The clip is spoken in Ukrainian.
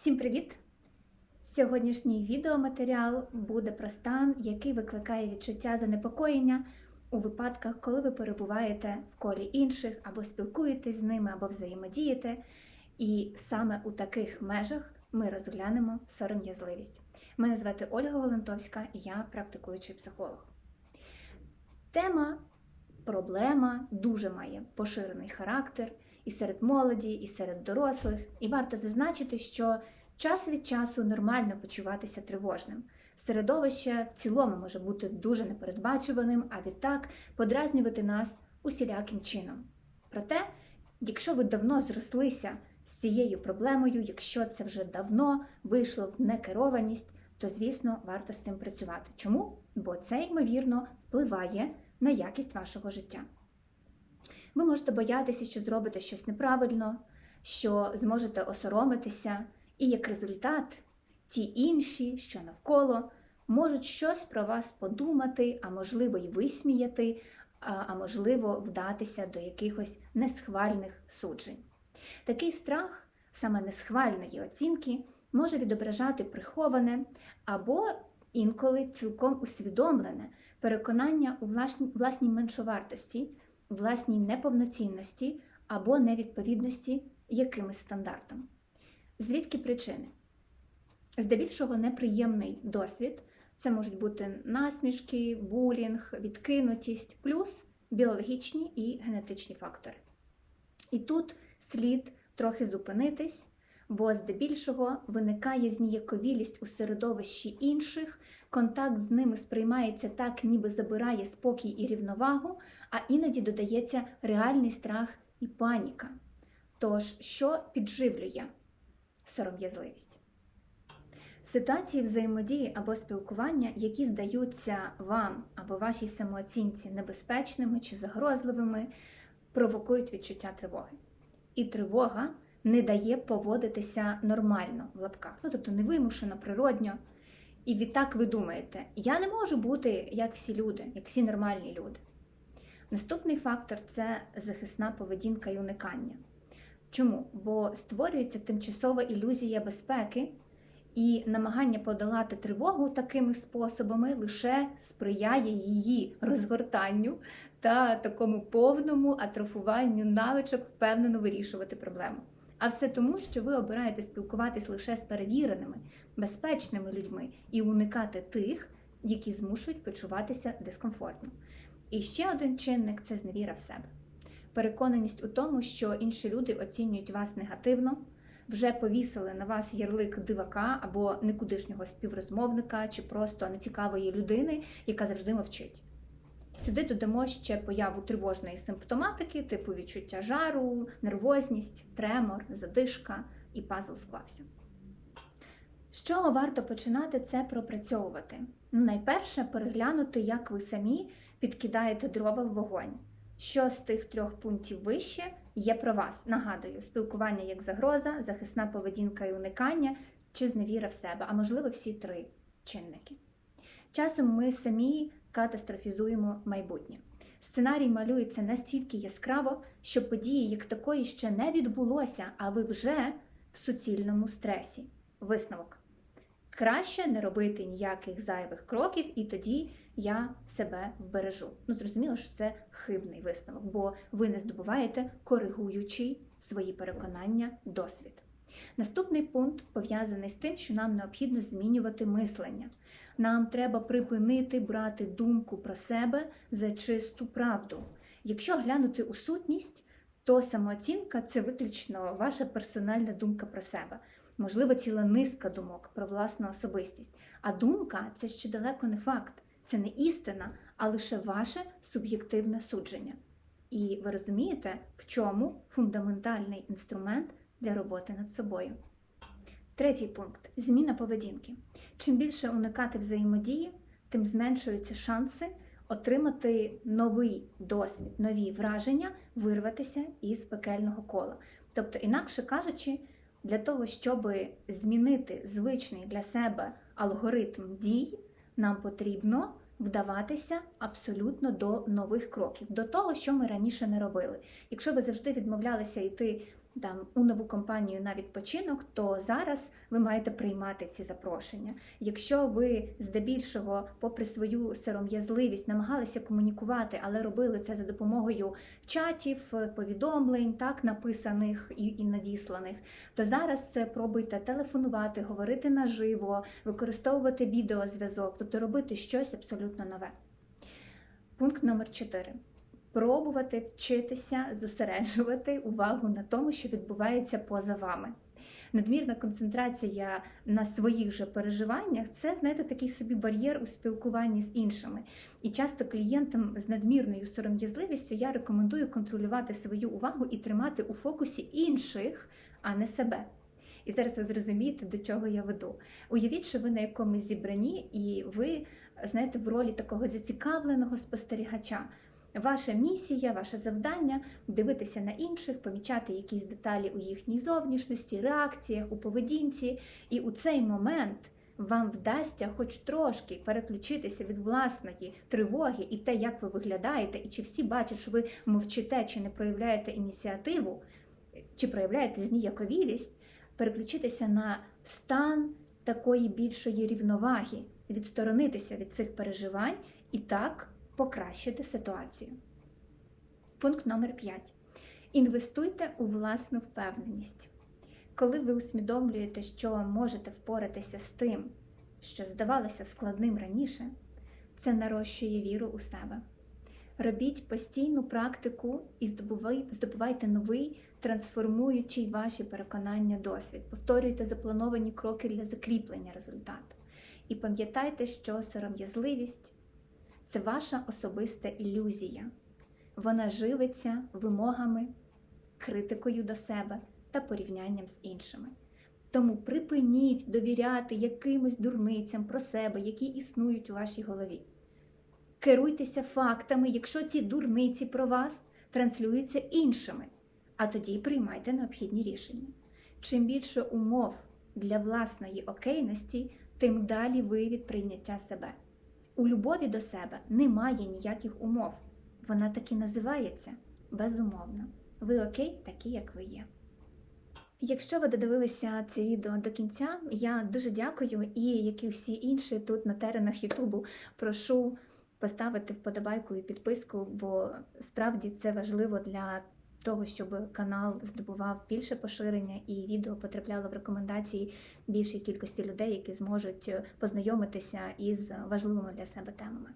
Всім привіт! Сьогоднішній відеоматеріал буде про стан, який викликає відчуття занепокоєння у випадках, коли ви перебуваєте в колі інших, або спілкуєтесь з ними, або взаємодієте. І саме у таких межах ми розглянемо сором'язливість. Мене звати Ольга Волонтовська і я практикуючий психолог. Тема проблема дуже має поширений характер і серед молоді, і серед дорослих. І варто зазначити, що час від часу нормально почуватися тривожним. Середовище в цілому може бути дуже непередбачуваним, а відтак подразнювати нас усіляким чином. Проте, якщо ви давно зрослися з цією проблемою, якщо це вже давно вийшло в некерованість, то звісно варто з цим працювати. Чому? Бо це ймовірно впливає на якість вашого життя. Ви можете боятися, що зробите щось неправильно, що зможете осоромитися, і як результат ті інші, що навколо, можуть щось про вас подумати, а можливо, й висміяти, а можливо, вдатися до якихось несхвальних суджень. Такий страх, саме несхвальної оцінки, може відображати приховане або інколи цілком усвідомлене переконання у власній меншовартості, власній неповноцінності або невідповідності якимось стандартам. Звідки причини? Здебільшого неприємний досвід це можуть бути насмішки, булінг, відкинутість, плюс біологічні і генетичні фактори. І тут слід трохи зупинитись, бо здебільшого виникає зніяковілість у середовищі інших, контакт з ними сприймається так, ніби забирає спокій і рівновагу, а іноді додається реальний страх і паніка. Тож, що підживлює сором'язливість? Ситуації взаємодії або спілкування, які здаються вам або вашій самооцінці небезпечними чи загрозливими, провокують відчуття тривоги. І тривога не дає поводитися нормально в лапках, ну тобто невимушено, природньо. І відтак ви думаєте, я не можу бути як всі люди, як всі нормальні люди. Наступний фактор це захисна поведінка і уникання. Чому? Бо створюється тимчасова ілюзія безпеки, і намагання подолати тривогу такими способами лише сприяє її розгортанню та такому повному атрофуванню навичок впевнено вирішувати проблему. А все тому, що ви обираєте спілкуватись лише з перевіреними, безпечними людьми і уникати тих, які змушують почуватися дискомфортно. І ще один чинник це зневіра в себе. Переконаність у тому, що інші люди оцінюють вас негативно, вже повісили на вас ярлик дивака або никудишнього співрозмовника чи просто нецікавої людини, яка завжди мовчить. Сюди додамо ще появу тривожної симптоматики, типу відчуття жару, нервозність, тремор, задишка і пазл склався. З чого варто починати це пропрацьовувати? Ну, найперше переглянути, як ви самі підкидаєте дрова в вогонь. Що з тих трьох пунктів вище є про вас? Нагадую, спілкування як загроза, захисна поведінка і уникання чи зневіра в себе, а можливо, всі три чинники. Часом ми самі катастрофізуємо майбутнє. Сценарій малюється настільки яскраво, що події як такої ще не відбулося, а ви вже в суцільному стресі. Висновок. Краще не робити ніяких зайвих кроків, і тоді я себе вбережу. Ну, зрозуміло, що це хибний висновок, бо ви не здобуваєте коригуючий свої переконання досвід. Наступний пункт пов'язаний з тим, що нам необхідно змінювати мислення. Нам треба припинити брати думку про себе за чисту правду. Якщо глянути у сутність, то самооцінка це виключно ваша персональна думка про себе. Можливо, ціла низка думок про власну особистість. А думка це ще далеко не факт, це не істина, а лише ваше суб'єктивне судження. І ви розумієте, в чому фундаментальний інструмент для роботи над собою. Третій пункт зміна поведінки. Чим більше уникати взаємодії, тим зменшуються шанси отримати новий досвід, нові враження, вирватися із пекельного кола. Тобто, інакше кажучи, для того, щоб змінити звичний для себе алгоритм дій, нам потрібно вдаватися абсолютно до нових кроків, до того, що ми раніше не робили. Якщо ви завжди відмовлялися йти там у нову компанію на відпочинок, то зараз ви маєте приймати ці запрошення. Якщо ви здебільшого, попри свою сором'язливість, намагалися комунікувати, але робили це за допомогою чатів, повідомлень, так написаних і, і надісланих, то зараз пробуйте телефонувати, говорити наживо, використовувати відеозв'язок, тобто робити щось абсолютно нове. Пункт номер 4 пробувати вчитися зосереджувати увагу на тому, що відбувається поза вами. Надмірна концентрація на своїх же переживаннях це, знаєте, такий собі бар'єр у спілкуванні з іншими. І часто клієнтам з надмірною сором'язливістю я рекомендую контролювати свою увагу і тримати у фокусі інших, а не себе. І зараз ви зрозумієте, до чого я веду. Уявіть, що ви на якомусь зібранні, і ви знаєте, в ролі такого зацікавленого спостерігача. Ваша місія, ваше завдання дивитися на інших, помічати якісь деталі у їхній зовнішності, реакціях, у поведінці. І у цей момент вам вдасться хоч трошки переключитися від власної тривоги і те, як ви виглядаєте, і чи всі бачать, що ви мовчите, чи не проявляєте ініціативу, чи проявляєте зніяковілість, переключитися на стан такої більшої рівноваги, відсторонитися від цих переживань і так покращити ситуацію. Пункт номер 5. Інвестуйте у власну впевненість. Коли ви усвідомлюєте, що можете впоратися з тим, що здавалося складним раніше, це нарощує віру у себе. Робіть постійну практику і здобувайте новий, трансформуючий ваші переконання досвід. Повторюйте заплановані кроки для закріплення результату. І пам'ятайте, що сором'язливість це ваша особиста ілюзія. Вона живиться вимогами, критикою до себе та порівнянням з іншими. Тому припиніть довіряти якимось дурницям про себе, які існують у вашій голові. Керуйтеся фактами, якщо ці дурниці про вас транслюються іншими, а тоді приймайте необхідні рішення. Чим більше умов для власної окейності, тим далі ви від прийняття себе. У любові до себе немає ніяких умов. Вона так і називається безумовно. Ви окей, такі, як ви є. Якщо ви додивилися це відео до кінця, я дуже дякую і, як і всі інші тут на теренах Ютубу, прошу поставити вподобайку і підписку, бо справді це важливо для того, щоб канал здобував більше поширення і відео потрапляло в рекомендації більшій кількості людей, які зможуть познайомитися із важливими для себе темами.